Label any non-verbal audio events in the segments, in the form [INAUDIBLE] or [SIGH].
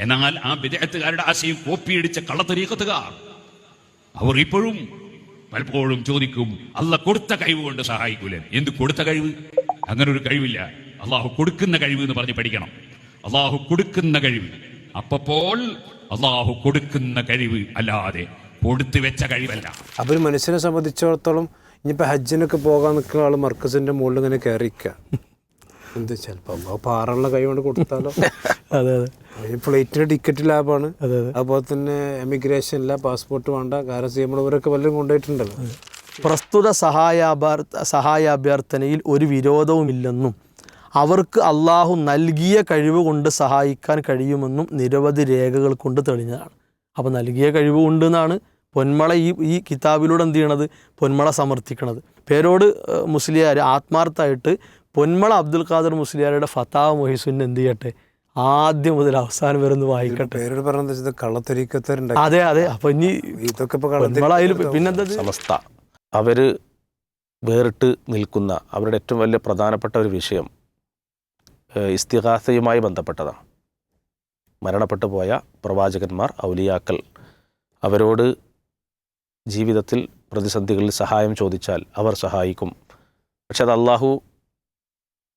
എന്നാൽ ആ വിദേഹത്തുകാരുടെ ആശയം കോപ്പിയടിച്ച കള്ളത്തരീക്കത്തുകാർ. അവർ ഇപ്പോഴും പലപ്പോഴും ചോദിക്കും അല്ല കൊടുത്ത കഴിവ് കൊണ്ട് സഹായിക്കൂലേ? എന്ത് കൊടുത്ത കഴിവ്? അങ്ങനെ ഒരു കഴിവില്ല. അള്ളാഹു കൊടുക്കുന്ന കഴിവ് എന്ന് പറഞ്ഞ് പഠിക്കണം. അള്ളാഹു കൊടുക്കുന്ന കഴിവ്. അപ്പപ്പോൾ അള്ളാഹു കൊടുക്കുന്ന കഴിവ് അല്ലാതെ കൊടുത്തു വെച്ച കഴിവല്ല. അപ്പൊ മനുഷ്യനെ സംബന്ധിച്ചിടത്തോളം ഇനിയിപ്പോ ഹജ്ജിനൊക്കെ പോകാൻ നിൽക്കുന്ന ആൾ മർക്കസിന്റെ മുകളിൽ ഇങ്ങനെ കയറിക്കുക എന്ത് ചിലപ്പോൾ പാറുള്ള കൈ കൊണ്ട് കൊടുത്താലോ? [LAUGHS] അതെ അതെ. ഫ്ലൈറ്റിന് ടിക്കറ്റ് ലാഭമാണ് അതെ അതെ. അതുപോലെ തന്നെ എമിഗ്രേഷൻ ഇല്ല പാസ്പോർട്ട് വേണ്ട കാരണം ചെയ്യുമ്പോഴവരൊക്കെ വല്ലതും കൊണ്ടുപോയിട്ടുണ്ടല്ലോ. പ്രസ്തുത സഹായാഭ്യർത്ഥ സഹായാഭ്യർത്ഥനയിൽ ഒരു വിരോധവുമില്ലെന്നും അവർക്ക് അള്ളാഹു നൽകിയ കഴിവ് കൊണ്ട് സഹായിക്കാൻ കഴിയുമെന്നും നിരവധി രേഖകൾ കൊണ്ട് തെളിഞ്ഞതാണ്. അപ്പോൾ നൽകിയ കഴിവ് കൊണ്ട് എന്നാണ് പൊന്മള ഈ ഈ കിതാബിലൂടെ എന്ത് ചെയ്യണത്? പൊന്മള സമർത്ഥിക്കണത്. പേരോട് മുസ്ലിയാർ ആത്മാർത്ഥമായിട്ട് പൊന്മള അബ്ദുൽ ഖാദർ മുസ്ലിയാരുടെ ഫത്താവ് മൊഹിസുൻ എന്ത് ചെയ്യട്ടെ? ആദ്യം മുതൽ അവസാനം വരെ ഒന്ന് വായിക്കട്ടെ. പേരോട് പറഞ്ഞത് വെച്ചാൽ അതെ അതെ. അപ്പൊ ഇനി ഇതൊക്കെ പിന്നെന്താ? സമസ്ത. അവർ വേറിട്ട് നിൽക്കുന്ന അവരുടെ ഏറ്റവും വലിയ പ്രധാനപ്പെട്ട ഒരു വിഷയം ഇസ്തിഹാസയുമായി ബന്ധപ്പെട്ടതാണ്. മരണപ്പെട്ടു പോയ പ്രവാചകന്മാർ ഔലിയാക്കൾ അവരോട് ജീവിതത്തിൽ പ്രതിസന്ധികളിൽ സഹായം ചോദിച്ചാൽ അവർ സഹായിക്കും. പക്ഷെ അത് അള്ളാഹു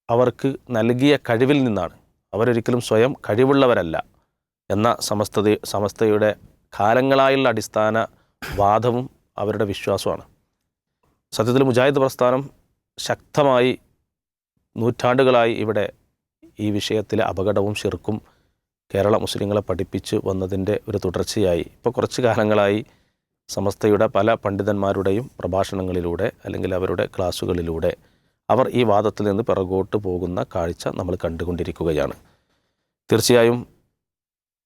അവർക്ക് നൽകിയ കഴിവിൽ നിന്നാണ്. അവരൊരിക്കലും സ്വയം കഴിവുള്ളവരല്ല എന്ന സമസ്തത സമസ്തയുടെ കാലങ്ങളായുള്ള അടിസ്ഥാന വാദവും അവരുടെ വിശ്വാസമാണ് സത്യത്തിൽ മുജാഹിദ് പ്രസ്ഥാനം ശക്തമായി നൂറ്റാണ്ടുകളായി ഇവിടെ ഈ വിഷയത്തിലെ അപകടവും ശിർക്കും കേരള മുസ്ലിങ്ങളെ പഠിപ്പിച്ച് വന്നതിന്റെ ഒരു തുടർച്ചയായി. ഇപ്പോൾ കുറച്ച് കാലങ്ങളായി സമസ്തയുടെ പല പണ്ഡിതന്മാരുടെയും പ്രഭാഷണങ്ങളിലൂടെ അല്ലെങ്കിൽ അവരുടെ ക്ലാസ്സുകളിലൂടെ അവർ ഈ വാദത്തിൽ നിന്ന് പിറകോട്ട് പോകുന്ന കാഴ്ച നമ്മൾ കണ്ടുകൊണ്ടിരിക്കുകയാണ്. തീർച്ചയായും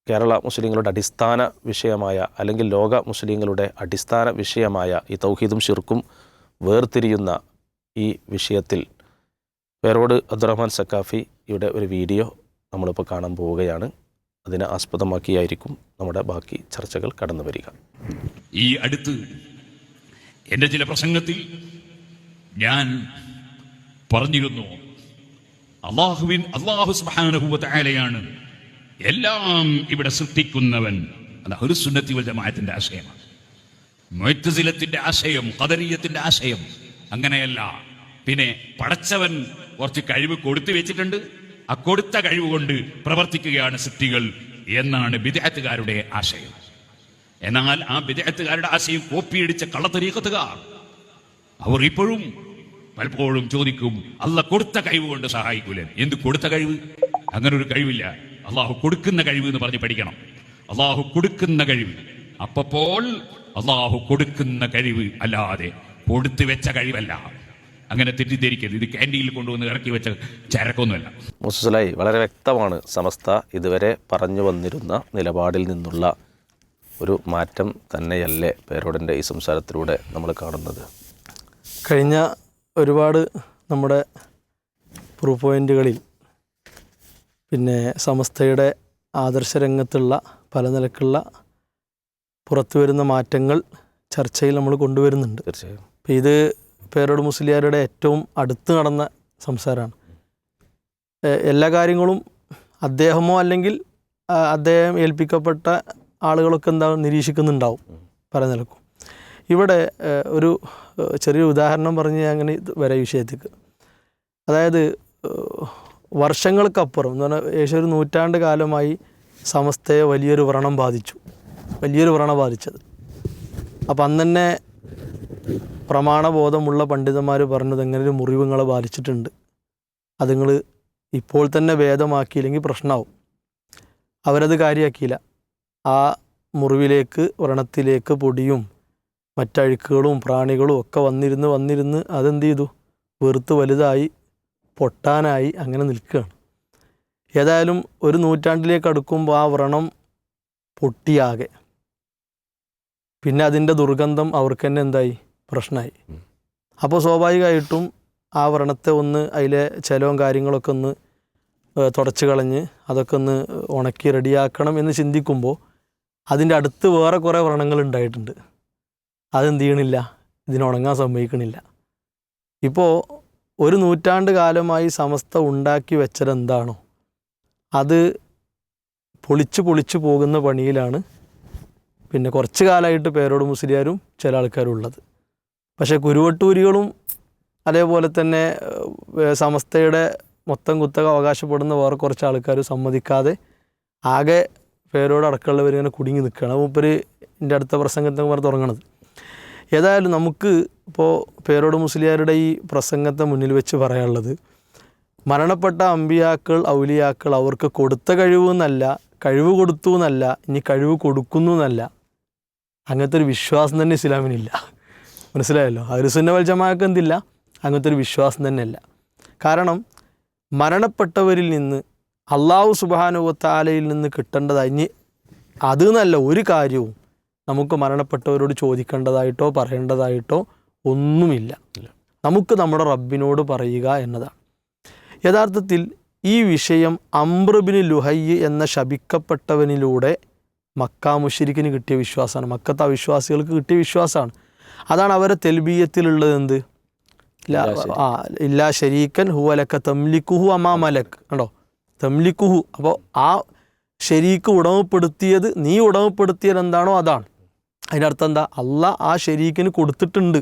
കേരള മുസ്ലിങ്ങളുടെ അടിസ്ഥാന വിഷയമായ അല്ലെങ്കിൽ ലോക മുസ്ലിങ്ങളുടെ അടിസ്ഥാന വിഷയമായ ഈ തൗഹീദും ഷിർക്കും വേർതിരിയുന്ന ഈ വിഷയത്തിൽ പേരോട് അബ്ദുറഹ്മാൻ സക്കാഫിയുടെ ഒരു വീഡിയോ നമ്മളിപ്പോൾ കാണാൻ പോവുകയാണ്. അതിനെ ആസ്പദമാക്കിയായിരിക്കും നമ്മുടെ ബാക്കി ചർച്ചകൾ കടന്നു വരിക. ഈ അടുത്ത് എന്റെ ചില പ്രസംഗത്തിൽ ഞാൻ പറഞ്ഞിരുന്നു. അള്ളാഹുവിൻ അള്ളാഹു സ്മഹാനുഭൂവത്തായാലയാണ് എല്ലാം ഇവിടെ സൃഷ്ടിക്കുന്നവൻ. അത് ഒരു സുന്നത്തി വജമായത്തിന്റെ ജമാഅത്തിന്റെ ആശയമാണ്. മൊയ്ത്തസിലത്തിന്റെ ആശയം കദരീയത്തിന്റെ ആശയം അങ്ങനെയല്ല. പിന്നെ പടച്ചവൻ കുറച്ച് കഴിവ് കൊടുത്തു വെച്ചിട്ടുണ്ട്. ആ കൊടുത്ത കഴിവ് കൊണ്ട് പ്രവർത്തിക്കുകയാണ് സൃഷ്ടികൾ എന്നാണ് വിദേഹത്തുകാരുടെ ആശയം. എന്നാൽ ആ വിദേഹത്തുകാരുടെ ആശയം കോപ്പിയടിച്ച കള്ളത്തരീക്കത്തുകാർ അവർ ഇപ്പോഴും പലപ്പോഴും ചോദിക്കും അല്ല കൊടുത്ത കഴിവ് കൊണ്ട് സഹായിക്കൂലേ? എന്ത് കൊടുത്ത കഴിവ്? അങ്ങനെ ഒരു കഴിവില്ല. അള്ളാഹു കൊടുക്കുന്ന കഴിവ് എന്ന് പറഞ്ഞ് പഠിക്കണം. അള്ളാഹു കൊടുക്കുന്ന കഴിവ്. അപ്പപ്പോൾ അള്ളാഹു കൊടുക്കുന്ന കഴിവ് അല്ലാതെ കൊടുത്തു വെച്ച കഴിവല്ല. അങ്ങനെ തെറ്റിദ്ധരിക്കരുത്. ഇത് ക്യാന്റീനിൽ കൊണ്ടുവന്ന് ഇറക്കി വെച്ച ചരക്കൊന്നുമല്ല. മുസ്ലായി വളരെ വ്യക്തമാണ് സമസ്ത ഇതുവരെ പറഞ്ഞു വന്നിരുന്ന നിലപാടിൽ നിന്നുള്ള ഒരു മാറ്റം തന്നെയല്ലേ പേരോടിന്റെ ഈ സംസാരത്തിലൂടെ നമ്മൾ കാണുന്നത്. കഴിഞ്ഞ ഒരുപാട് നമ്മുടെ പ്രൂഫ് പോയിന്റുകളിൽ പിന്നെ സമസ്തയുടെ ആദർശ രംഗത്തുള്ള പല നിലക്കുള്ള പുറത്തു വരുന്ന മാറ്റങ്ങൾ ചർച്ചയിൽ നമ്മൾ കൊണ്ടുവരുന്നുണ്ട്. തീർച്ചയായും. അപ്പം ഇത് പേരോട് മുസ്ലിയാരുടെ ഏറ്റവും അടുത്ത് നടന്ന സംസാരമാണ് എല്ലാ കാര്യങ്ങളും അദ്ദേഹമോ അല്ലെങ്കിൽ അദ്ദേഹം ഏൽപ്പിക്കപ്പെട്ട ആളുകളൊക്കെ എന്താ നിരീക്ഷിക്കുന്നുണ്ടാവും പല നിലക്കും. ഇവിടെ ഒരു ചെറിയൊരു ഉദാഹരണം പറഞ്ഞ് അങ്ങനെ വരെ വിഷയത്തേക്ക്. അതായത് വർഷങ്ങൾക്കപ്പുറം എന്ന് പറഞ്ഞാൽ ഏകദേശം ഒരു നൂറ്റാണ്ട് കാലമായി സമസ്തയെ വലിയൊരു വ്രണം ബാധിച്ചു. വലിയൊരു വ്രണം ബാധിച്ചത്. അപ്പം അന്ന് തന്നെ പ്രമാണബോധമുള്ള പണ്ഡിതന്മാർ പറഞ്ഞത് എങ്ങനെ ഒരു ബാധിച്ചിട്ടുണ്ട്. അത് നിങ്ങൾ ഇപ്പോൾ തന്നെ ഭേദമാക്കിയില്ലെങ്കിൽ പ്രശ്നമാവും അവരത് കാര്യമാക്കിയില്ല ആ മുറിവിലേക്ക് വ്രണത്തിലേക്ക് പൊടിയും മറ്റഴുക്കുകളും പ്രാണികളും ഒക്കെ വന്നിരുന്ന് വന്നിരുന്ന് അതെന്ത് ചെയ്തു? വെറുത്ത് വലുതായി പൊട്ടാനായി അങ്ങനെ നിൽക്കുകയാണ്. ഏതായാലും ഒരു നൂറ്റാണ്ടിലേക്ക് അടുക്കുമ്പോൾ ആ വ്രണം പൊട്ടിയാകെ. പിന്നെ അതിന്റെ ദുർഗന്ധം അവർക്ക് തന്നെ എന്തായി? പ്രശ്നമായി. അപ്പോൾ സ്വാഭാവികമായിട്ടും ആ വ്രണത്തെ ഒന്ന് അതിലെ ചിലവും കാര്യങ്ങളൊക്കെ ഒന്ന് തുടച്ച് കളഞ്ഞ് അതൊക്കെ ഒന്ന് ഉണക്കി റെഡിയാക്കണം എന്ന് ചിന്തിക്കുമ്പോൾ അതിന്റെ അടുത്ത് വേറെ കുറേ വ്രണങ്ങൾ ഉണ്ടായിട്ടുണ്ട്. അതെന്ത് ചെയ്യണില്ല? ഇതിനുണങ്ങാൻ സമ്മതിക്കണില്ല. ഇപ്പോൾ ഒരു നൂറ്റാണ്ട് കാലമായി സമസ്ത ഉണ്ടാക്കി വെച്ചതെന്താണോ അത് പൊളിച്ച് പൊളിച്ച് പോകുന്ന പണിയിലാണ് പിന്നെ കുറച്ച് കാലമായിട്ട് പേരോട് മുസ്ലിയാരും ചില ആൾക്കാരും ഉള്ളത്. പക്ഷേ കുരുവട്ടൂരികളും അതേപോലെ തന്നെ സമസ്തയുടെ മൊത്തം കുത്തക അവകാശപ്പെടുന്ന വേറെ കുറച്ച് ആൾക്കാർ സമ്മതിക്കാതെ ആകെ പേരോട് അടക്കമുള്ളവർ ഇങ്ങനെ കുടുങ്ങി നിൽക്കുകയാണ്. മൂപ്പര് എന്റെ അടുത്ത പ്രസംഗത്തിന് പറഞ്ഞ് തുടങ്ങണത്. ഏതായാലും നമുക്ക് ഇപ്പോൾ പേരോട് മുസ്ലിയാരുടെ ഈ പ്രസംഗത്തെ മുന്നിൽ വെച്ച് പറയാനുള്ളത് മരണപ്പെട്ട അമ്പിയാക്കൾ ഔലിയാക്കൾ അവർക്ക് കൊടുത്ത കഴിവ് എന്നല്ല കഴിവ് കൊടുത്തു എന്നല്ല ഇനി കഴിവ് കൊടുക്കുന്നു എന്നല്ല. അങ്ങനത്തെ ഒരു വിശ്വാസം തന്നെ ഇസ്ലാമിനില്ല. മനസ്സിലായല്ലോ? അരുസുന്ന വൽ ജമാഅക്ക് എന്തില്ല? അങ്ങനത്തെ ഒരു വിശ്വാസം തന്നെയല്ല. കാരണം മരണപ്പെട്ടവരിൽ നിന്ന് അള്ളാഹു സുബാനുവത്താലയിൽ നിന്ന് കിട്ടേണ്ടതായി ഇനി അത് എന്നല്ല ഒരു കാര്യവും നമുക്ക് മരണപ്പെട്ടവരോട് ചോദിക്കേണ്ടതായിട്ടോ പറയേണ്ടതായിട്ടോ ഒന്നുമില്ല. നമുക്ക് നമ്മുടെ റബ്ബിനോട് പറയുക എന്നതാണ്. യഥാർത്ഥത്തിൽ ഈ വിഷയം അമ്രബിന് ലുഹയ്യ് എന്ന ശപിക്കപ്പെട്ടവനിലൂടെ മക്ക മുഷിരിക്കിന് കിട്ടിയ വിശ്വാസമാണ്. മക്കത്ത് അവിശ്വാസികൾക്ക് കിട്ടിയ വിശ്വാസമാണ്. അതാണ് അവരെ തെൽബീയത്തിലുള്ളത് എന്ത്? ആ ഇല്ലാ ശരീക്കൻ ഹുവലക്ക തംലിക്കുഹു അമാ മലക്. കണ്ടോ? തംലിക്കുഹു അപ്പോൾ ആ ശരീക്ക് ഉടമപ്പെടുത്തിയത് നീ ഉടമപ്പെടുത്തിയത് എന്താണോ അതാണ്. അതിന്റെ അർത്ഥം എന്താ? അല്ല ആ ശരീക്കിന് കൊടുത്തിട്ടുണ്ട്.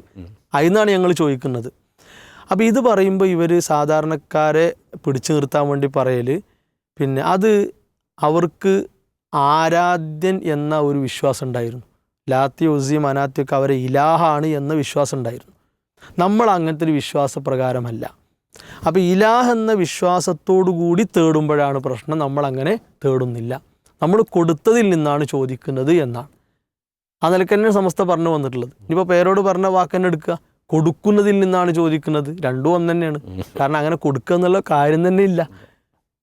അതിന്നാണ് ഞങ്ങൾ ചോദിക്കുന്നത്. അപ്പോൾ ഇത് പറയുമ്പോൾ ഇവർ സാധാരണക്കാരെ പിടിച്ചു നിർത്താൻ വേണ്ടി പറയൽ പിന്നെ അത് അവർക്ക് ആരാധ്യൻ എന്ന ഒരു വിശ്വാസം ഉണ്ടായിരുന്നു. ലാത്തി ഉസി മനാത്തിയൊക്കെ അവരെ ഇലാഹാണ് എന്ന വിശ്വാസം ഉണ്ടായിരുന്നു. നമ്മൾ അങ്ങനത്തെ ഒരു വിശ്വാസപ്രകാരമല്ല. അപ്പോൾ ഇലാഹ് എന്ന വിശ്വാസത്തോടു കൂടി തേടുമ്പോഴാണ് പ്രശ്നം. നമ്മൾ അങ്ങനെ തേടുന്നില്ല. നമ്മൾ കൊടുത്തതിൽ നിന്നാണ് ചോദിക്കുന്നത് എന്നാണ്. ആ നിലയ്ക്ക് തന്നെ സമസ്ത പറഞ്ഞു വന്നിട്ടുള്ളത്. ഇനിയിപ്പോൾ പേരോട് പറഞ്ഞ വാക്കന്നെ എടുക്കുക. കൊടുക്കുന്നതിൽ നിന്നാണ് ചോദിക്കുന്നത്. രണ്ടും ഒന്ന് തന്നെയാണ്. കാരണം അങ്ങനെ കൊടുക്കുക എന്നുള്ള കാര്യം തന്നെ ഇല്ല.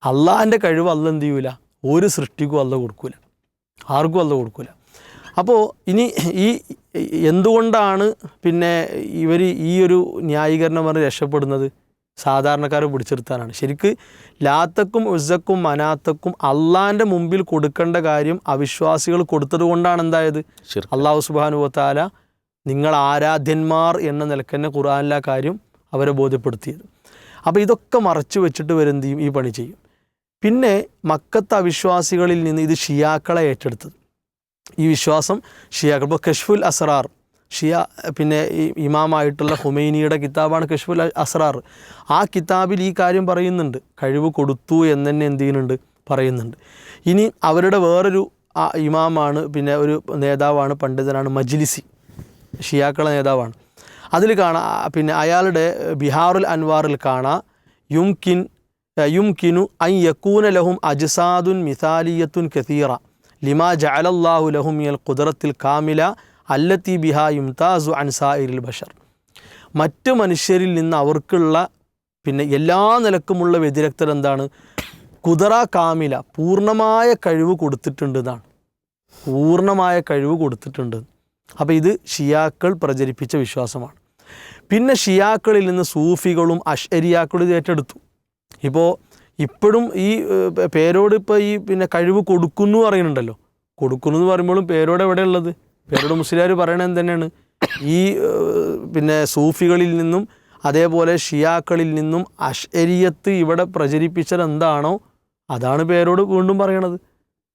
അള്ളാഹിന്റെ കഴിവ് അല്ല എന്ത് ചെയ്യൂല. ഒരു സൃഷ്ടിക്കും അല്ല കൊടുക്കൂല. ആർക്കും അല്ല കൊടുക്കൂല. അപ്പോൾ ഇനി ഈ എന്തുകൊണ്ടാണ് പിന്നെ ഇവർ ഈ ഒരു ന്യായീകരണം പറഞ്ഞ് രക്ഷപ്പെടുന്നത്? സാധാരണക്കാരെ പിടിച്ചെടുത്താനാണ് ശരിക്ക് ലാത്തക്കും ഉസക്കും മനാത്തക്കും അള്ളാന്റെ മുമ്പിൽ കൊടുക്കേണ്ട കാര്യം അവിശ്വാസികൾ കൊടുത്തത് കൊണ്ടാണ് എന്തായത്. അള്ളാഹു സുബാനുവത്താല നിങ്ങൾ ആരാധ്യന്മാർ എന്ന നിലയ്ക്ക് തന്നെ ഖുറാനിലെ കാര്യം അവരെ ബോധ്യപ്പെടുത്തിയത്. അപ്പോൾ ഇതൊക്കെ മറച്ചു വെച്ചിട്ട് വരുന്നതും ഈ പണി ചെയ്യും. പിന്നെ മക്കത്ത് അവിശ്വാസികളിൽ നിന്ന് ഇത് ഷിയാക്കളെ ഏറ്റെടുത്തത്. ഈ വിശ്വാസം ഷിയാക്കൾ. ഇപ്പോൾ കഷ്ഫുൽ അസറാർ ഷിയ പിന്നെ ഈ ഇമാമായിട്ടുള്ള ഹുമൈനിയുടെ കിതാബാണ് കഷ്ഫുൽ അസ്രാർ ആ കിതാബിൽ ഈ കാര്യം പറയുന്നുണ്ട്. കഴിവ് കൊടുത്തു എന്ന് തന്നെ എന്ത് ചെയ്യുന്നുണ്ട് പറയുന്നുണ്ട്. ഇനി അവരുടെ വേറൊരു ആ ഇമാമാണ് പിന്നെ ഒരു നേതാവാണ് പണ്ഡിതനാണ് മജ്ലിസി. ഷിയാക്കളെ നേതാവാണ്. അതിൽ കാണാം പിന്നെ അയാളുടെ ബിഹാറുൽ അൻവാറിൽ കാണാം യുംകിൻ യുംകിനു ഐ യക്കൂന ലഹും അജ്സാദുൻ മിസാലിയത്തുൻ കസീറ ലിമാ ജഅലല്ലാഹു ലഹും മിയൽ ഖുദറത്തിൽ കാമില അല്ലത്തി ബിഹാ യുംതാസു അൻസായിരിൽ ബഷർ. മറ്റ് മനുഷ്യരിൽ നിന്ന് അവർക്കുള്ള പിന്നെ എല്ലാ നിലക്കുമുള്ള വ്യതിരക്തർ എന്താണ്? കുതറ കാമില പൂർണമായ കഴിവ് കൊടുത്തിട്ടുണ്ട് എന്നാണ്. പൂർണമായ കഴിവ് കൊടുത്തിട്ടുണ്ട്. അപ്പോൾ ഇത് ഷിയാക്കൾ പ്രചരിപ്പിച്ച വിശ്വാസമാണ്. പിന്നെ ഷിയാക്കളിൽ നിന്ന് സൂഫികളും അഷരിയാക്കളും ഇത് ഏറ്റെടുത്തു. ഇപ്പോൾ ഇപ്പോഴും ഈ പേരോട് ഇപ്പോൾ ഈ പിന്നെ കഴിവ് കൊടുക്കുന്നു പറയുന്നുണ്ടല്ലോ. കൊടുക്കുന്നു എന്ന് പറയുമ്പോഴും പേരോട് എവിടെയുള്ളത് പേരോട് മുസ്ലിയാർ പറയണത് തന്നെയാണ് ഈ പിന്നെ സൂഫികളിൽ നിന്നും അതേപോലെ ഷിയാക്കളിൽ നിന്നും അഷരിയത്ത് ഇവിടെ പ്രചരിപ്പിച്ചത് എന്താണോ അതാണ് പേരോട് വീണ്ടും പറയണത്.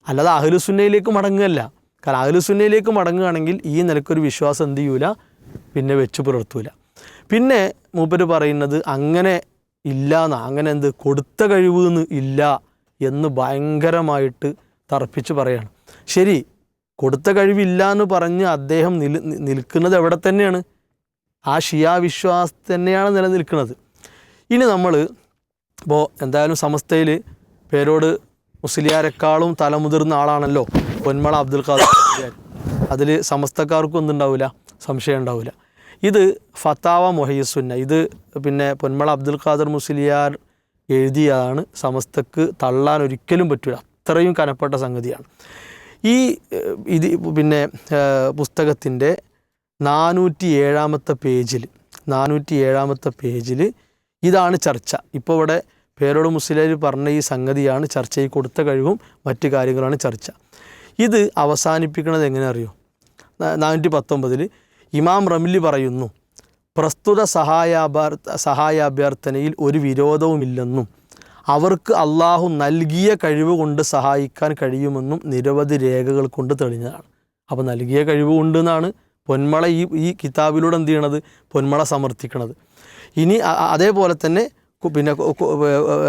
അല്ലാതെ അഹലുസുന്നയിലേക്ക് മടങ്ങുകയല്ല. കാരണം അഹലുസുന്നയിലേക്ക് മടങ്ങുകയാണെങ്കിൽ ഈ നിലക്കൊരു വിശ്വാസം എന്ത് ചെയ്യൂല? പിന്നെ വെച്ച് പുലർത്തൂല. പിന്നെ മൂപ്പര് പറയുന്നത് അങ്ങനെ ഇല്ല എന്നാ അങ്ങനെ എന്ത് കൊടുത്ത കഴിവ് ഇല്ല എന്ന് ഭയങ്കരമായിട്ട് തർപ്പിച്ച് പറയാണ്. ശരി കൊടുത്ത കഴിവില്ല എന്ന് പറഞ്ഞ് അദ്ദേഹം നിൽ നിൽക്കുന്നത് എവിടെ തന്നെയാണ്? ആ ഷിയാ വിശ്വാസം തന്നെയാണ് നിലനിൽക്കുന്നത്. ഇനി നമ്മൾ ഇപ്പോൾ എന്തായാലും സമസ്തയിൽ പേരോട് മുസ്ലിയാരെക്കാളും തലമുതിർന്ന ആളാണല്ലോ പൊന്മള അബ്ദുൽ ഖാദർ. അതിൽ സമസ്തക്കാർക്കും ഒന്നുണ്ടാവില്ല സംശയം ഉണ്ടാവില്ല ഇത് ഫത്താവ മൊഹയ്യസുന്ന ഇത് പിന്നെ പൊന്മള അബ്ദുൽ ഖാദർ മുസ്ലിയാർ എഴുതിയതാണ് സമസ്തക്ക് തള്ളാൻ ഒരിക്കലും പറ്റില്ല അത്രയും കനപ്പെട്ട സംഗതിയാണ്. ഈ ഇത് പിന്നെ പുസ്തകത്തിന്റെ നാനൂറ്റി ഏഴാമത്തെ പേജിൽ നാനൂറ്റി ഏഴാമത്തെ പേജിൽ ഇതാണ് ചർച്ച. ഇപ്പോൾ ഇവിടെ പേരോട് മുസ്ലിം പറഞ്ഞ ഈ സംഗതിയാണ് ചർച്ചയിൽ കൊടുത്ത കഴിവും മറ്റു കാര്യങ്ങളാണ് ചർച്ച. ഇത് അവസാനിപ്പിക്കുന്നത് എങ്ങനെ അറിയോ? നാനൂറ്റി പത്തൊമ്പതിൽ ഇമാം റമിലി പറയുന്നു പ്രസ്തുത സഹായാഭ്യർ സഹായാഭ്യർത്ഥനയിൽ ഒരു വിരോധവുമില്ലെന്നും അവർക്ക് അള്ളാഹു നൽകിയ കഴിവ് കൊണ്ട് സഹായിക്കാൻ കഴിയുമെന്നും നിരവധി രേഖകൾ കൊണ്ട് തെളിഞ്ഞതാണ്. അപ്പോൾ നൽകിയ കഴിവ് കൊണ്ട് എന്നാണ് പൊന്മള ഈ ഈ കിതാബിലൂടെ എന്ത് ചെയ്യണത്? പൊന്മള സമർത്ഥിക്കണത്. ഇനി അതേപോലെ തന്നെ പിന്നെ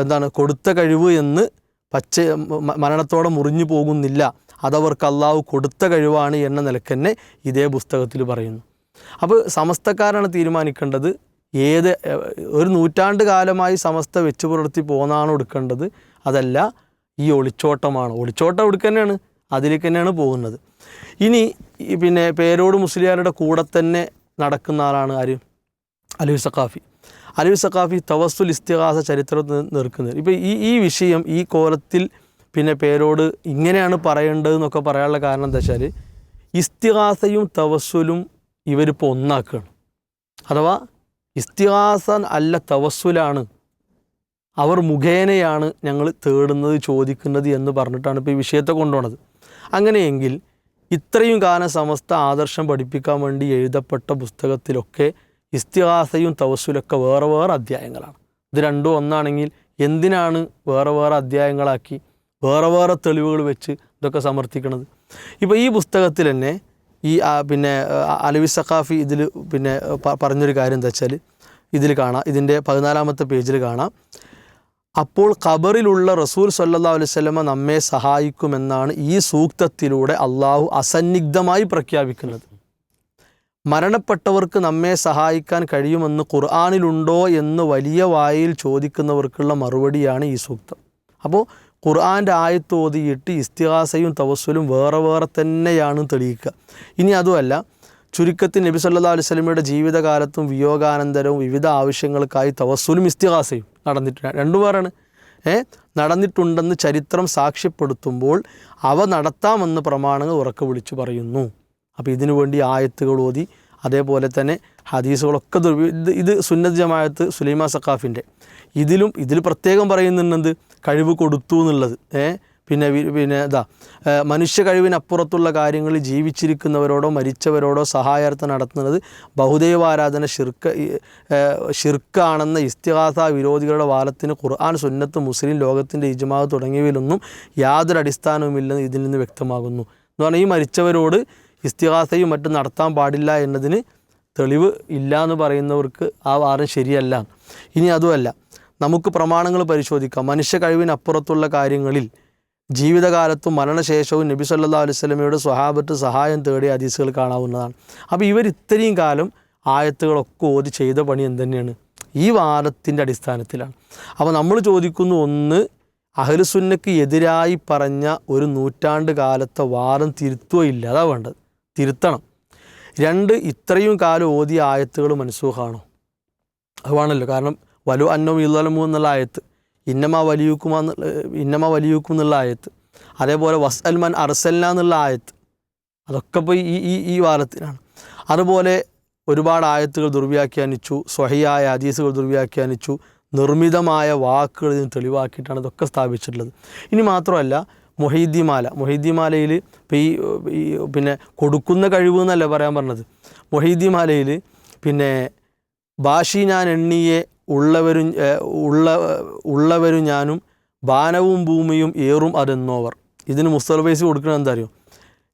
എന്താണ് കൊടുത്ത കഴിവ് എന്ന് പച്ച മരണത്തോടെ മുറിഞ്ഞു പോകുന്നില്ല. അതവർക്ക് അള്ളാഹു കൊടുത്ത കഴിവാണ് എന്ന നിലയ്ക്ക് തന്നെ ഇതേ പുസ്തകത്തിൽ പറയുന്നു. അപ്പോൾ സമസ്തക്കാരാണ് തീരുമാനിക്കേണ്ടത് ഏത് ഒരു നൂറ്റാണ്ട് കാലമായി സമസ്ത വെച്ച് പുലർത്തി പോകുന്നതാണ് എടുക്കേണ്ടത് അതല്ല ഈ ഒളിച്ചോട്ടമാണ്. ഒളിച്ചോട്ടം എടുക്കുക തന്നെയാണ്. അതിലേക്ക് തന്നെയാണ് പോകുന്നത്. ഇനി പിന്നെ പേരോട് മുസ്ലിയാരുടെ കൂടെ തന്നെ നടക്കുന്ന ആളാണ് ആര്? അലവി സഖാഫി. അലവി സഖാഫി തവസ്തുൽ ഇസ്തിഹാസ ചരിത്രത്തിൽ നിൽക്കുന്നത്. ഇപ്പോൾ ഈ ഈ വിഷയം ഈ കോലത്തിൽ പിന്നെ പേരോട് ഇങ്ങനെയാണ് പറയേണ്ടത് എന്നൊക്കെ പറയാനുള്ള കാരണം എന്താ വെച്ചാൽ ഇസ്തിഹാസയും തവസ്സുലും ഇവരിപ്പോൾ ഒന്നാക്കുകയാണ് അഥവാ ഇസ്തിഹാസ അല്ല തവസ്സുലാണ്. അവർ മുഖേനയാണ് ഞങ്ങൾ തേടുന്നത് ചോദിക്കുന്നത് എന്ന് പറഞ്ഞിട്ടാണ് ഇപ്പോൾ ഈ വിഷയത്തെ കൊണ്ടുപോണത്. അങ്ങനെയെങ്കിൽ ഇത്രയും കാലം സമസ്ത ആദർശം പഠിപ്പിക്കാൻ വേണ്ടി എഴുതപ്പെട്ട പുസ്തകത്തിലൊക്കെ ഇസ്തിഹാസയും തവസ്സുലൊക്കെ വേറെ വേറെ അധ്യായങ്ങളാണ്. ഇത് രണ്ടും ഒന്നാണെങ്കിൽ എന്തിനാണ് വേറെ വേറെ അധ്യായങ്ങളാക്കി വേറെ വേറെ തെളിവുകൾ വെച്ച് ഇതൊക്കെ സമർത്ഥിക്കുന്നത് ഇപ്പോൾ ഈ പുസ്തകത്തിൽ തന്നെ ഈ പിന്നെ അലവി സഖാഫി ഇതിൽ പിന്നെ പറഞ്ഞൊരു കാര്യം എന്താ വെച്ചാൽ ഇതിൽ കാണാം. ഇതിന്റെ പതിനാലാമത്തെ പേജിൽ കാണാം. അപ്പോൾ ഖബറിലുള്ള റസൂൽ സല്ലാ അലൈഹി വസല്ലമ നമ്മെ സഹായിക്കുമെന്നാണ് ഈ സൂക്തത്തിലൂടെ അള്ളാഹു അസന്നിഗ്ധമായി പ്രഖ്യാപിക്കുന്നത്. മരണപ്പെട്ടവർക്ക് നമ്മെ സഹായിക്കാൻ കഴിയുമെന്ന് ഖുർആാനിലുണ്ടോ എന്ന് വലിയ വായിൽ ചോദിക്കുന്നവർക്കുള്ള മറുപടിയാണ് ഈ സൂക്തം. അപ്പോൾ ഖുർആന്റെ ആയത്ത് ഓതിയിട്ട് ഇസ്തിഹാസയും തവസ്സലും വേറെ വേറെ തന്നെയാണ് തെളിയിക്കുക. ഇനി അതുമല്ല ചുരുക്കത്തിൽ നബി സല്ലാ അലൈഹി സ്വലമിയുടെ ജീവിതകാലത്തും വിയോഗാനന്തരവും വിവിധ ആവശ്യങ്ങൾക്കായി തവസ്സലും ഇസ്തിഹാസയും നടന്നിട്ടുണ്ട് രണ്ടു പേരാണ് ഏ? നടന്നിട്ടുണ്ടെന്ന് ചരിത്രം സാക്ഷ്യപ്പെടുത്തുമ്പോൾ അവ നടത്താമെന്ന് പ്രമാണങ്ങൾ ഉറക്കെ വിളിച്ചു പറയുന്നു. അപ്പോൾ ഇതിനു വേണ്ടി ആയത്തുകൾ ഓതി അതേപോലെ തന്നെ ഹദീസുകളൊക്കെ ഇത് ഇത് സുന്നത്ത് ജമാഅത്ത് സുലൈമാ സഖാഫിന്റെ. ഇതിലും ഇതിൽ പ്രത്യേകം പറയുന്നുണ്ട് കഴിവ് കൊടുത്തു എന്നുള്ളത്. ഏ? പിന്നെ പിന്നെ ഇതാ മനുഷ്യ കഴിവിനപ്പുറത്തുള്ള കാര്യങ്ങൾ ജീവിച്ചിരിക്കുന്നവരോടോ മരിച്ചവരോടോ സഹായാർത്ഥം നടത്തുന്നത് ബഹുദൈവാരാധന ഷിർക്ക് ഷിർക്കാണെന്ന ഇസ്തിഹാസ വിരോധികളുടെ വാദത്തിന് ഖുർആൻ സുന്നത്ത് മുസ്ലിം ലോകത്തിന്റെ ഇജ്മാവ് തുടങ്ങിയവയിലൊന്നും യാതൊരു അടിസ്ഥാനവുമില്ലെന്ന് ഇതിൽ നിന്ന് വ്യക്തമാകുന്നു. എന്ന് പറഞ്ഞാൽ ഈ മരിച്ചവരോട് ഇസ്തിഹാസയും മറ്റും നടത്താൻ പാടില്ല എന്നതിന് തെളിവ് ഇല്ല എന്ന് പറയുന്നവർക്ക് ആ വാദം ശരിയല്ല. ഇനി അതുമല്ല. നമുക്ക് പ്രമാണങ്ങൾ പരിശോധിക്കാം. മനുഷ്യ കഴിവിനപ്പുറത്തുള്ള കാര്യങ്ങളിൽ ജീവിതകാലത്തും മരണശേഷവും നബി സല്ലാ അലൈഹി വസല്ലമയുടെ സ്വഹാബത്ത് സഹായം തേടിയ ഹദീസുകൾ കാണാവുന്നതാണ്. അപ്പോൾ ഇവർ ഇത്രയും കാലം ആയത്തുകളൊക്കെ ഓതി ചെയ്ത പണി എന്തുതന്നെയാണ് ഈ വാദത്തിന്റെ അടിസ്ഥാനത്തിലാണ്. അപ്പോൾ നമ്മൾ ചോദിക്കുന്നു ഒന്ന് അഹലുസുന്നക്ക് എതിരായി പറഞ്ഞ ഒരു നൂറ്റാണ്ട് കാലത്തെ വാദം തിരുത്തുകയില്ല അതാ വേണ്ടത്. തിരുത്തണം. രണ്ട് ഇത്രയും കാലം ഓതിയ ആയത്തുകൾ മനസ്സൂഹാണോ അതുവാണല്ലോ കാരണം വലു അന്നവും ഇല്ലലമു എന്നുള്ള ആയത്ത്. ഇന്നമ വലിയൂക്കുമ ഇന്നമ വലിയൂക്കും എന്നുള്ള ആയത്ത്. അതേപോലെ വസ് അൽമൻ അർസൽന എന്നുള്ള ആയത്ത്. അതൊക്കെ ഇപ്പോൾ ഈ ഈ ഈ വാരത്തിനാണ് അതുപോലെ ഒരുപാട് ആയത്തുകൾ ദുർവ്യാഖ്യാനിച്ചു സ്വഹിയായ ഹദീസുകൾ ദുർവ്യാഖ്യാനിച്ചു നിർമ്മിതമായ വാക്കുകൾ ഇതിന് തെളിവാക്കിയിട്ടാണ് ഇതൊക്കെ സ്ഥാപിച്ചിട്ടുള്ളത്. ഇനി മാത്രമല്ല മൊഹീദ്ദിമാല. മൊഹീദ്ദിമാലയിൽ ഇപ്പോൾ ഈ ഈ പിന്നെ കൊടുക്കുന്ന കഴിവ് എന്നല്ല പറയാൻ പറഞ്ഞത്? മൊഹീദ്ദിമാലയിൽ പിന്നെ ബാഷി ഞാൻ എണ്ണിയെ ഉള്ളവരും ഉള്ള ഉള്ളവരും ഞാനും ബാനവും ഭൂമിയും ഏറും അതെന്നോവർ. ഇതിന് മുസ്തലബൈസ് കൊടുക്കുന്നത് എന്താ അറിയോ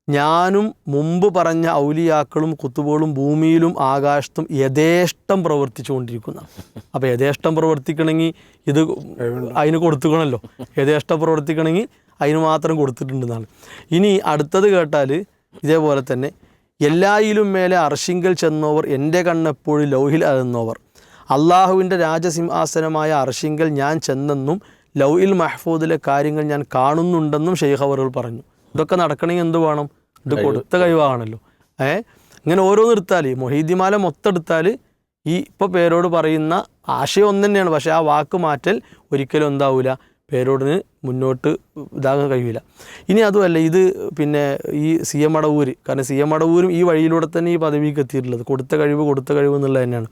ഞാനും മുമ്പ് പറഞ്ഞ ഔലിയാക്കളും കുത്തുബോളും ഭൂമിയിലും ആകാശത്തും യഥേഷ്ടം പ്രവർത്തിച്ചുകൊണ്ടിരിക്കുന്ന. അപ്പോൾ യഥേഷ്ടം പ്രവർത്തിക്കണമെങ്കിൽ ഇത് അതിന് കൊടുത്തുക്കണമല്ലോ യഥേഷ്ടം പ്രവർത്തിക്കണമെങ്കിൽ അതിന് മാത്രം കൊടുത്തിട്ടുണ്ടെന്നാണ്. ഇനി അടുത്തത് കേട്ടാൽ ഇതേപോലെ തന്നെ എല്ലായിലും മേലെ അർഷിങ്കൽ ചെന്നോവർ എന്റെ കണ്ണെപ്പോഴും ലൗഹിൽ അതെന്നോവർ. അള്ളാഹുവിന്റെ രാജസിംഹാസനമായ അർഷിങ്കൽ ഞാൻ ചെന്നെന്നും ലൗഹിൽ മഹ്ഫൂദിലെ കാര്യങ്ങൾ ഞാൻ കാണുന്നുണ്ടെന്നും ഷെയ്ഖ് അവറുകൾ പറഞ്ഞു. ഇതൊക്കെ നടക്കണമെങ്കിൽ എന്ത് വേണം? ഇത് കൊടുത്ത കഴിവാണല്ലോ. ഏ? ഇങ്ങനെ ഓരോന്ന് എടുത്താൽ മൊഹീദിമാല മൊത്തം എടുത്താൽ ഈ ഇപ്പോൾ പേരോട് പറയുന്ന ആശയം ഒന്നു തന്നെയാണ് പക്ഷേ ആ വാക്ക് മാറ്റൽ ഒരിക്കലും എന്താവില്ല പേരോടിന് മുന്നോട്ട് ഇതാകാൻ കഴിയില്ല. ഇനി അതുമല്ല ഇത് പിന്നെ ഈ സി എം അടവൂര് കാരണം സി എം അടവൂരും ഈ വഴിയിലൂടെ തന്നെ ഈ പദവിക്ക് എത്തിയിട്ടുള്ളത്. കൊടുത്ത കഴിവ് കൊടുത്ത കഴിവ് എന്നുള്ളത് തന്നെയാണ്.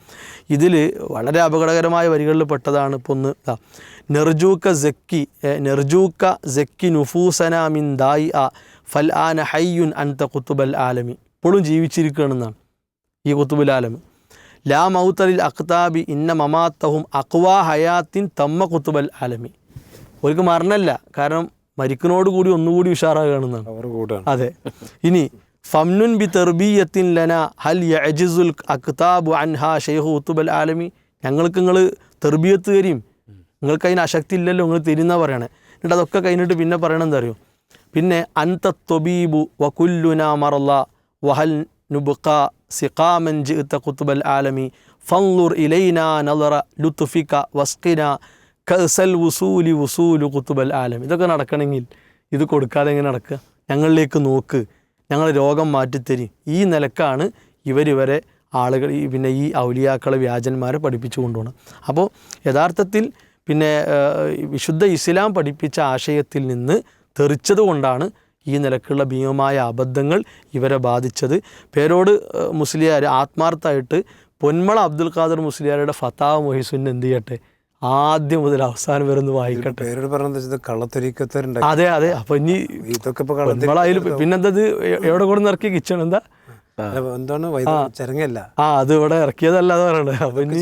ഇതിൽ വളരെ അപകടകരമായ വരികളിൽ പെട്ടതാണ് ഇപ്പോൾ ഒന്ന് ഇതാ. നെർജൂക്ക ജക്കി നെർജൂക്ക ജക്കി നുഫൂസന മിൻ ദായി ആ ഫൽ ആന ഹയ്യുൻ അൻത കുത്തുബൽ ആലമി. ഇപ്പോഴും ജീവിച്ചിരിക്കുകയാണെന്നാണ് ഈ കുത്തുബുൽ ആലമി. ലാ മൗത്തലിൽ അഖ്താബി ഇന്ന മമാത്തഹും അക്വാ ഹയാത്തിൻ തമ്മ കുത്തുബൽ ആലമി. അവർക്ക് മരണമല്ല. കാരണം മരിക്കുന്നോട് കൂടി ഒന്നുകൂടി ഉഷാറാകുകയാണെന്നാണ് കൂടാണ് അതെ. ഇനി ഫംനുൻ ബി തെർബീയത്തിൻ ലന ഹൽ യജിസുൽ അക്താബു അൻഹ ഷെയ്ഖ് ഉത്തുബൽ ആലമി. ഞങ്ങൾക്ക് നിങ്ങൾ തെർബിയത്ത് തരും. നിങ്ങൾക്ക് അതിന് അശക്തി ഇല്ലല്ലോ നിങ്ങൾ തരുന്ന പറയണേ. എന്നിട്ട് അതൊക്കെ കഴിഞ്ഞിട്ട് പിന്നെ പറയണം എന്താ അറിയോ? പിന്നെ അൻത തൊബീബു വകുല്ലുന മറല്ല വഹൽ നുബുക്ക സിഖാമൻ ജിത്ത കുത്തുബൽ ആലമി. ഫൻളുർ ഇലൈന നലറ ലുത്തുഫിക്ക വസ്ഖിന കസൽ വുസൂലി വുസൂലു കുത്തുബൽ ആലം ഇതൊക്കെ നടക്കണമെങ്കിൽ ഇത് കൊടുക്കാതെ എങ്ങനെ നടക്കുക? ഞങ്ങളിലേക്ക് നോക്ക്. ഞങ്ങൾ രോഗം മാറ്റിത്തരും. ഈ നിലക്കാണ് ഇവരിവരെ ആളുകൾ പിന്നെ ഈ ഔലിയാക്കളെ വ്യാജന്മാരെ പഠിപ്പിച്ചു കൊണ്ടുപോകണം അപ്പോൾ യഥാർത്ഥത്തിൽ പിന്നെ വിശുദ്ധ ഇസ്ലാം പഠിപ്പിച്ച ആശയത്തിൽ നിന്ന് തെറിച്ചത് കൊണ്ടാണ് ഈ നിലക്കുള്ള ഭീമമായ അബദ്ധങ്ങൾ ഇവരെ ബാധിച്ചത്. പേരോട് മുസ്ലിയാർ ആത്മാർത്ഥമായിട്ട് പൊന്മള അബ്ദുൽ ഖാദർ മുസ്ലിയാരുടെ ഫത്താവ് മൊഹിസുൻ എന്ത് ചെയ്യട്ടെ? ആദ്യം മുതൽ അവസാനം വരെ ഒന്ന് വായിക്കട്ടെ. പേരോട് അതെ അതെ. അപ്പൊ ഇനി ഇതൊക്കെ അതിൽ പിന്നെന്തത് എവിടെ കൊണ്ട് ഇറക്കി കിച്ചൺ? എന്താ? എന്താണ്? ആ. അത് ഇവിടെ ഇറക്കിയതല്ല എന്ന് പറയണത് അപ്പൊ ഇനി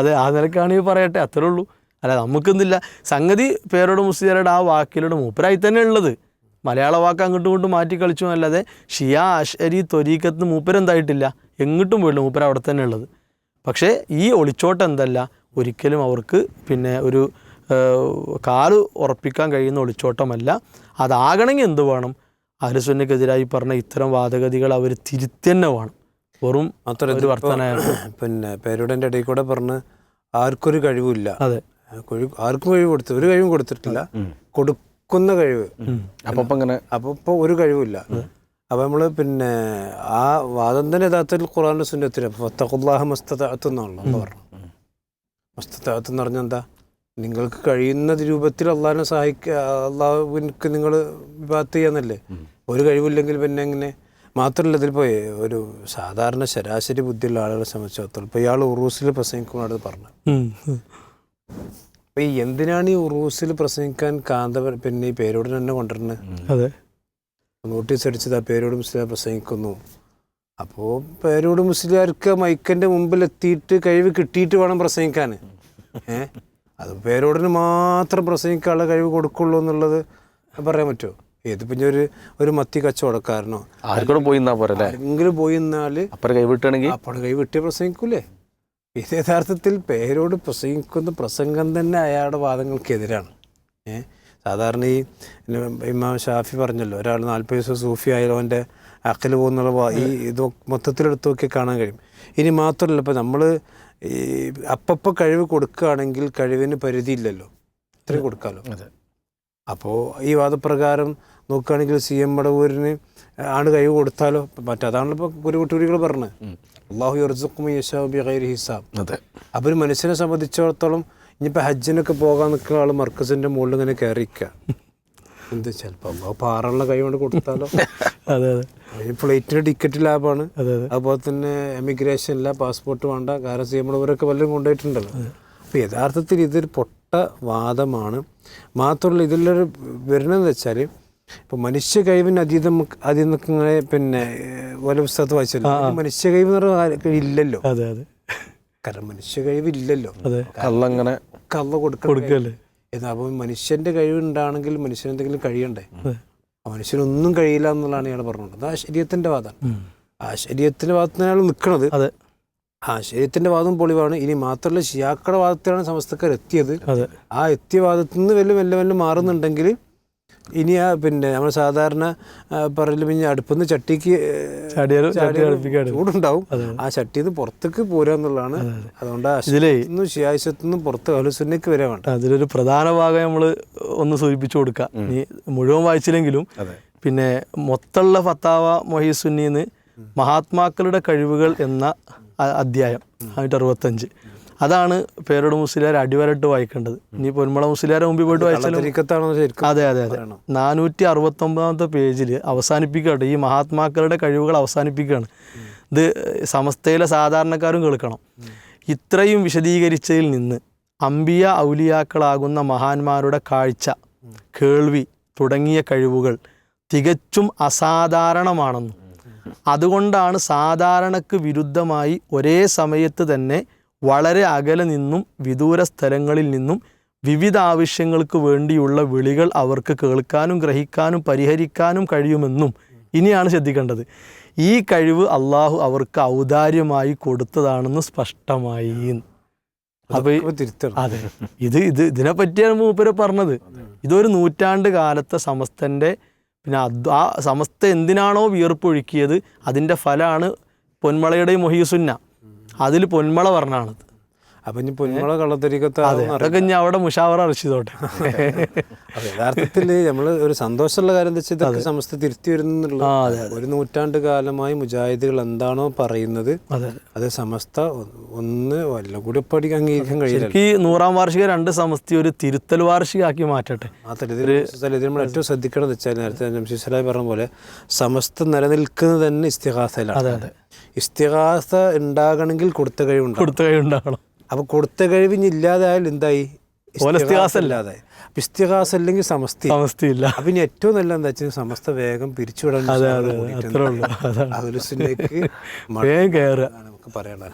അതെ ആ നിലക്കാണെങ്കിൽ പറയട്ടെ. അത്രേ ഉള്ളൂ. അല്ല നമുക്കെന്തില്ല സംഗതി പേരോട് മുസ്ലിയാരുടെ ആ വാക്കിലൂടെ മൂപ്പരായി തന്നെ ഉള്ളത്. മലയാള വാക്ക് അങ്ങോട്ടും ഇങ്ങോട്ടും മാറ്റി കളിച്ചു അല്ലാതെ ഷിയ അഷരി ത്വരീക്കത്ത് മൂപ്പരെന്തായിട്ടില്ല? എങ്ങോട്ടും പോയില്ല മൂപ്പര അവിടെ തന്നെ ഉള്ളത്. പക്ഷേ ഈ ഒളിച്ചോട്ടം എന്തല്ല? ഒരിക്കലും അവർക്ക് പിന്നെ ഒരു കാൽ ഉറപ്പിക്കാൻ കഴിയുന്ന ഒളിച്ചോട്ടമല്ല. അതാകണമെങ്കിൽ എന്ത് വേണം? അഹ്ലുസുന്നക്കെതിരായി പറഞ്ഞ ഇത്തരം വാദഗതികൾ അവർ തിരുത്തന്നെ വേണം. വെറും അത്ര ഒരു പിന്നെ പേരുടെ ഇടയിൽ കൂടെ പറഞ്ഞ് ആർക്കൊരു കഴിവില്ല അതെ. കഴിവ് ആർക്കും കഴിവ് കൊടുത്തു ഒരു കഴിവും കൊടുത്തിട്ടില്ല. കൊടുക്കുന്ന കഴിവ്. അപ്പൊ ഇങ്ങനെ അപ്പൊ ഇപ്പൊ ഒരു കഴിവില്ല അപ്പൊ നമ്മൾ പിന്നെ ആ വാദം തന്നെ യഥാർത്ഥത്തിൽ ഖുറാൻ സുന്നത്തിന് ഫത്തഖുല്ലാഹ എന്നാണല്ലോ പറഞ്ഞു. മസ്തതാഅത്ത് എന്ന് പറഞ്ഞാൽ എന്താ? നിങ്ങൾക്ക് കഴിയുന്ന രൂപത്തിൽ അള്ളാഹിനെ സഹായിക്കുക അള്ളാഹുവിനക്ക് നിങ്ങൾ വിഭാഗത്ത് ചെയ്യാന്നല്ലേ? ഒരു കഴിവില്ലെങ്കിൽ പിന്നെ എങ്ങനെ? മാത്രമല്ല ഇതിലിപ്പോ ഒരു സാധാരണ ശരാശരി ബുദ്ധിയുള്ള ആളുകളെ സംബന്ധിച്ചിടത്തോളം ഇപ്പൊ ഇയാൾ ഉറൂസിൽ പ്രസംഗിക്കുന്നതാണ് പറഞ്ഞു. അപ്പോൾ ഈ എന്തിനാണ് ഈ ഉറൂസിൽ പ്രസംഗിക്കാൻ കാന്ത പിന്നെ ഈ പേരോട് തന്നെ കൊണ്ടുവരുന്നത് അതെ. നോട്ടീസ് അടിച്ചത് ആ പേരോട് മുസ്ലിം പ്രസംഗിക്കുന്നു. അപ്പോൾ പേരോട് മുസ്ലിയാർക്ക് മൈക്കന്റെ മുമ്പിൽ എത്തിയിട്ട് കഴിവ് കിട്ടിയിട്ട് വേണം പ്രസംഗിക്കാൻ ഏ? അത് പേരോടിന് മാത്രം പ്രസംഗിക്കാനുള്ള കഴിവ് കൊടുക്കുള്ളൂ എന്നുള്ളത് പറയാൻ പറ്റുമോ? ഏത് പിന്നെ ഒരു ഒരു മത്തി കച്ചവടക്കാരനോ? ആർക്കൂടെ പോയി ആരെങ്കിലും പോയി നിന്നാൽ അപ്പറെ കൈവിട്ടുകയാണെങ്കിൽ അപ്പോൾ കൈ വെട്ടി പ്രസംഗിക്കൂലേ? ഇത് യഥാർത്ഥത്തിൽ പേരോട് പ്രസംഗിക്കുന്ന പ്രസംഗം തന്നെ അയാളുടെ വാദങ്ങൾക്കെതിരാണ്. ഏഹ് സാധാരണ ഈ ഇമാം ഷാഫി പറഞ്ഞല്ലോ ഒരാൾ നാൽപ്പത് ദിവസം സൂഫി ആയാലും അവന്റെ അക്കൽ പോകുന്നുള്ള ഈ ഇത് മൊത്തത്തിലെടുത്ത് നോക്കി കാണാൻ കഴിയും. ഇനി മാത്രമല്ല ഇപ്പം നമ്മൾ ഈ അപ്പപ്പോൾ കഴിവ് കൊടുക്കുകയാണെങ്കിൽ കഴിവിന് പരിധിയില്ലല്ലോ. ഇത്രയും കൊടുക്കാമല്ലോ അതെ. അപ്പോൾ ഈ വാദപ്രകാരം നോക്കുകയാണെങ്കിൽ സി എം മടവൂരിന് ആണ് കഴിവ് കൊടുത്താലോ? മറ്റതാണല്ലോ ഇപ്പോൾ ഗുരുകുട്ടൂരികൾ പറഞ്ഞത്. അള്ളാഹു യർസുക്കും യശാബി ഹിസാബ്. അതെ. അപ്പോൾ ഒരു മനുഷ്യനെ സംബന്ധിച്ചിടത്തോളം ഇനിയിപ്പോൾ ഹജ്ജിനൊക്കെ പോകാൻ നിൽക്കുന്ന ആൾ മർക്കസിന്റെ മുകളിൽ ഇങ്ങനെ കയറിക്കുക എന്ത് ചിലപ്പോൾ അള്ളാഹു പാറുള്ള കൈ കൊണ്ട് കൊടുത്താലോ? [LAUGHS] അതെ അതെ. ഫ്ലൈറ്റിന് ടിക്കറ്റ് ലാഭമാണ് അതെ അതെ. അതുപോലെ തന്നെ എമിഗ്രേഷൻ ഇല്ല പാസ്പോർട്ട് വേണ്ട കാരണം ഇവരൊക്കെ വല്ലതും കൊണ്ടുപോയിട്ടുണ്ടല്ലോ. അപ്പോൾ യഥാർത്ഥത്തിൽ ഇതൊരു പൊട്ട വാദമാണ്. മാത്രമല്ല ഇതിലൊരു വരുന്നതെന്ന് വെച്ചാൽ ഇപ്പോൾ മനുഷ്യ കഴിവിന് അതീതം അതിൽ നിൽക്കുന്ന പിന്നെ ഓരോ പുസ്തകത്ത് വായിച്ചല്ലോ. മനുഷ്യ കഴിവ് എന്ന് ഇല്ലല്ലോ. അതെ അതെ. കാരണം മനുഷ്യ കഴിവില്ലല്ലോ അതെ. കള്ളങ്ങനെ കള്ള കൊടുക്കല്ലേ? എന്നാ അപ്പോൾ മനുഷ്യന്റെ കഴിവുണ്ടാണെങ്കിൽ മനുഷ്യന് എന്തെങ്കിലും കഴിയണ്ടേ? മനുഷ്യനൊന്നും കഴിയില്ല എന്നുള്ളതാണ് ഇയാൾ പറഞ്ഞത്. അത് ആ ശരീരത്തിന്റെ വാദമാണ് ഉം. ആ ശരീരത്തിന്റെ വാദത്തിനാണ് നിൽക്കണത് നിൽക്കുന്നത് ശരീരത്തിന്റെ വാദം പൊളിവാണ്. ഇനി മാത്രമല്ല ഷിയാക്കളുടെ വാദത്തിലാണ് സമസ്തക്കാർ എത്തിയത്. ആ എത്തിയ വാദത്തിൽ നിന്ന് വല്ല മെല്ലെ മെല്ലെ മാറുന്നുണ്ടെങ്കിൽ ഇനി ആ പിന്നെ നമ്മൾ സാധാരണ പറയൽ പിന്നെ അടുപ്പിന്ന് ചട്ടിക്ക് ചട്ടി ചൂടുണ്ടാവും. ആ ചട്ടിന്ന് പുറത്തേക്ക് പോരുക എന്നുള്ളതാണ്. അതുകൊണ്ട് ശിയാഴ്ചത്തുനിന്ന് പുറത്ത് അഹലുസുന്നയ്ക്ക് വരെ വേണ്ട. അതിലൊരു പ്രധാന ഭാഗം നമ്മൾ ഒന്ന് സൂചിപ്പിച്ചു കൊടുക്കുക ഇനി മുഴുവൻ വായിച്ചില്ലെങ്കിലും പിന്നെ മൊത്തമുള്ള ഫത്താവ മൊഹീസുന്നിന്ന് മഹാത്മാക്കളുടെ കഴിവുകൾ എന്ന അധ്യായം ആയിട്ട് അറുപത്തഞ്ച്. അതാണ് പേരോട് മുസ്ലിയാർ അടിവരട്ട് വായിക്കേണ്ടത്. ഇനി പൊന്മുള മുസ്ലിയാരെ മുമ്പിൽ പോയിട്ട് വായിച്ചാലും അതെ അതെ അതെ. നാനൂറ്റി അറുപത്തൊമ്പതാമത്തെ പേജിൽ അവസാനിപ്പിക്കട്ടെ. ഈ മഹാത്മാക്കളുടെ കഴിവുകൾ അവസാനിപ്പിക്കുകയാണ്. ഇത് സമസ്തയിലെ സാധാരണക്കാരും കേൾക്കണം. ഇത്രയും വിശദീകരിച്ചതിൽ നിന്ന് അമ്പിയ ഔലിയാക്കളാകുന്ന മഹാന്മാരുടെ കാഴ്ച കേൾവി തുടങ്ങിയ കഴിവുകൾ തികച്ചും അസാധാരണമാണെന്നും. അതുകൊണ്ടാണ് സാധാരണക്ക് വിരുദ്ധമായി ഒരേ സമയത്ത് തന്നെ വളരെ അകലെ നിന്നും വിദൂര സ്ഥലങ്ങളിൽ നിന്നും വിവിധ ആവശ്യങ്ങൾക്ക് വേണ്ടിയുള്ള വിളികൾ അവർക്ക് കേൾക്കാനും ഗ്രഹിക്കാനും പരിഹരിക്കാനും കഴിയുമെന്നും ഇനിയാണ് ശ്രദ്ധിക്കേണ്ടത്. ഈ കഴിവ് അള്ളാഹു അവർക്ക് ഔദാര്യമായി കൊടുത്തതാണെന്ന് സ്പഷ്ടമായി. അപ്പൊ അതെ. ഇത് ഇത് ഇതിനെ പറ്റിയാണ് മൂപ്പര് പറഞ്ഞത്. ഇതൊരു നൂറ്റാണ്ട് കാലത്തെ സമസ്തന്റെ പിന്നെ ആ സമസ്ത എന്തിനാണോ വിയർപ്പൊഴുക്കിയത് അതിന്റെ ഫലമാണ് പൊന്മളയുടെയും മൊഹീസുന്ന. അതിൽ പൊന്മള പറഞ്ഞാണത് അപ്പൊ ഇനി പൊന്മുള കള്ളത്തരിക്കത്തെ അതെ അതൊക്കെ ഇനി അവിടെ മുഷാവറ അരച്ചിതോട്ടെ. അപ്പൊ യഥാർത്ഥത്തിൽ നമ്മൾ ഒരു സന്തോഷമുള്ള കാര്യം എന്താ വെച്ചാൽ ഇതൊക്കെ സമസ്ത തിരുത്തി വരുന്നുള്ള. ഒരു നൂറ്റാണ്ട് കാലമായി മുജാഹിദുകൾ എന്താണോ പറയുന്നത് അതെ. സമസ്ത ഒന്ന് വല്ല കൂടി പഠി അംഗീകരിക്കാൻ കഴിയില്ല ഈ നൂറാം വാർഷിക രണ്ട് സമസ്തി ഒരു തിരുത്തൽ വാർഷികമാക്കി മാറ്റട്ടെ. ഇതിൽ നമ്മൾ ഏറ്റവും ശ്രദ്ധിക്കണം വെച്ചാൽ നേരത്തെ ശിശുരായി പറഞ്ഞ പോലെ സമസ്ത നിലനിൽക്കുന്നത് തന്നെ ഇസ്തിഹാസയിലാണ്. ഇസ്തിഹാസ ഉണ്ടാകണമെങ്കിൽ കൊടുത്ത കഴിവുണ്ട് കൊടുത്ത കൈ ഉണ്ടാകണം അപ്പൊ കൊടുത്ത കഴിവ് ഇനി ഇല്ലാതായാൽ എന്തായി? ഇല്ലാതെ ഇസ്തിഹാസ അല്ലെങ്കിൽ സമസ്തി. സമസ്തയില്ല. അപ്പൊ ഇനി ഏറ്റവും നല്ല എന്താ വെച്ചാൽ സമസ്ത വേഗം പിരിച്ചുവിടാൻ [LAUGHS] നമുക്ക് പറയാനുള്ളത്.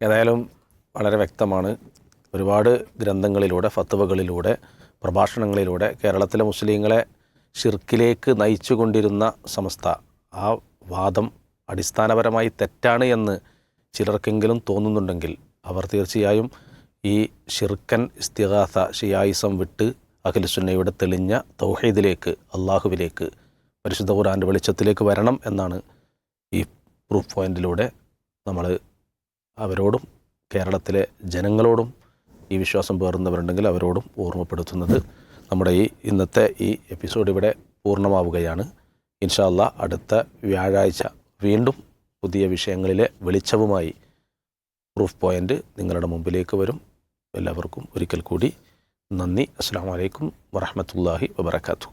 ഏതായാലും വളരെ വ്യക്തമാണ്. ഒരുപാട് ഗ്രന്ഥങ്ങളിലൂടെ ഫത്തുവകളിലൂടെ പ്രഭാഷണങ്ങളിലൂടെ കേരളത്തിലെ മുസ്ലിങ്ങളെ ഷിർക്കിലേക്ക് നയിച്ചു കൊണ്ടിരുന്ന സമസ്ത ആ വാദം അടിസ്ഥാനപരമായി തെറ്റാണ് എന്ന് ചിലർക്കെങ്കിലും തോന്നുന്നുണ്ടെങ്കിൽ അവർ തീർച്ചയായും ഈ ഷിർക്കൻ ഇസ്തിഹാസ ഷിയായിസം വിട്ട് അഖിലുസുന്നയുടെ തെളിഞ്ഞ തൗഹീദിലേക്ക് അള്ളാഹുവിലേക്ക് പരിശുദ്ധ ഖുറാന്റെ വെളിച്ചത്തിലേക്ക് വരണം എന്നാണ് ഈ പ്രൂഫ് പോയിന്റിലൂടെ നമ്മൾ അവരോടും കേരളത്തിലെ ജനങ്ങളോടും ഈ വിശ്വാസം പേറുന്നവരുണ്ടെങ്കിൽ അവരോടും ഓർമ്മപ്പെടുത്തുന്നത് നമ്മുടെ ഈ ഇന്നത്തെ ഈ എപ്പിസോഡ് ഇവിടെ പൂർണമാവുകയാണ്. ഇൻഷാല്ല അടുത്ത വ്യാഴാഴ്ച വീണ്ടും പുതിയ വിഷയങ്ങളിലെ വെളിച്ചവുമായി പ്രൂഫ് പോയിന്റ് നിങ്ങളുടെ മുമ്പിലേക്ക് വരും. എല്ലാവർക്കും ഒരിക്കൽ കൂടി നന്ദി. അസ്സാം വലൈക്കും വറഹമത്തല്ലാഹി വബർക്കാത്തു